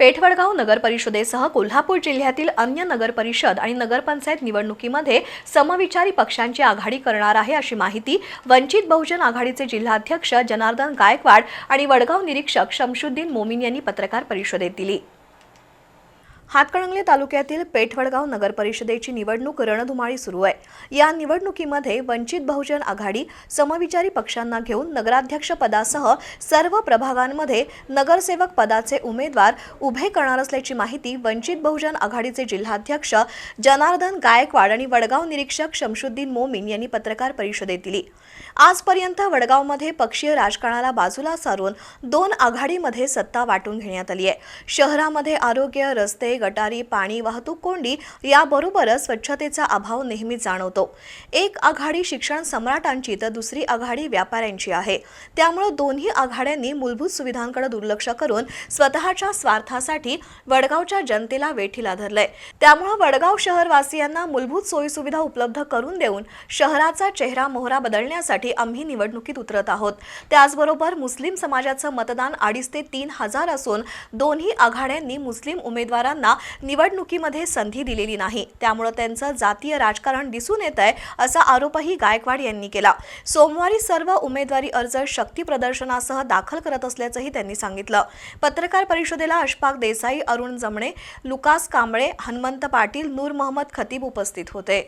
पेठवडगाव नगरपरिषदेसह कोल्हापूर जिल्ह्यातील अन्य नगरपरिषद आणि नगरपंचायत निवडणुकीमध्ये समविचारी पक्षांची आघाडी करणार आहे अशी माहिती वंचित बहुजन आघाडीचे जिल्हाध्यक्ष जनार्दन गायकवाड आणि वडगाव निरीक्षक शमशुद्दीन मोमीन यांनी पत्रकार परिषदेत दिली. हातकणंगले तालुक्यातील पेठवडगाव नगर परिषदेची निवडणूक रणधुमाळी सुरू आहे. या निवडणुकीमध्ये वंचित बहुजन आघाडी समविचारी पक्षांना घेऊन नगराध्यक्ष पदासह सर्व प्रभागांमध्ये नगरसेवक पदाचे उमेदवार उभे करणार असल्याची माहिती वंचित बहुजन आघाडीचे जिल्हाध्यक्ष जनार्दन गायकवाड आणि वडगाव निरीक्षक शमशुद्दीन मोमीन यांनी पत्रकार परिषदेत दिली आजपर्यंत वडगावमध्ये पक्षीय राजकारणाला बाजूला सारून दोन आघाडीमध्ये सत्ता वाटून घेण्यात आली आहे. शहरामध्ये आरोग्य रस्ते गटारी पाणी वाहतूक कोंडी याबरोबरच स्वच्छतेचा अभाव नेहमी जाणवतो. एक आघाडी शिक्षण सम्राटांची तर दुसरी आघाडी व्यापाऱ्यांची आहे. त्यामुळे दोन्ही आघाड्यांनी मूलभूत सुविधांकडे दुर्लक्ष करून स्वतःच्या स्वार्थासाठी वडगावच्या जनतेला वेठीला धरलंय. त्यामुळे वडगाव शहरवासियांना मूलभूत सोयीसुविधा उपलब्ध करून देऊन शहराचा चेहरा मोहरा बदलण्यासाठी आम्ही निवडणुकीत उतरत आहोत. त्याचबरोबर मुस्लिम समाजाचं मतदान अडीच ते तीन हजार असून दोन्ही आघाड्यांनी मुस्लिम उमेदवारांना निवडणुकीमध्ये संधी दिलेली नाही. त्यामुळे त्यांचं जातीय राजकारण दिसून येत आहे असा आरोपही गायकवाड यांनी केला. सोमवारी सर्व उमेदवारी अर्ज शक्ती प्रदर्शनासह दाखल करत असल्याचंही त्यांनी सांगितलं. पत्रकार परिषदेला अशफाक देसाई अरुण जमणे लुकास कांबळे हनुमंत पाटील नूर मोहम्मद खतीब उपस्थित होते.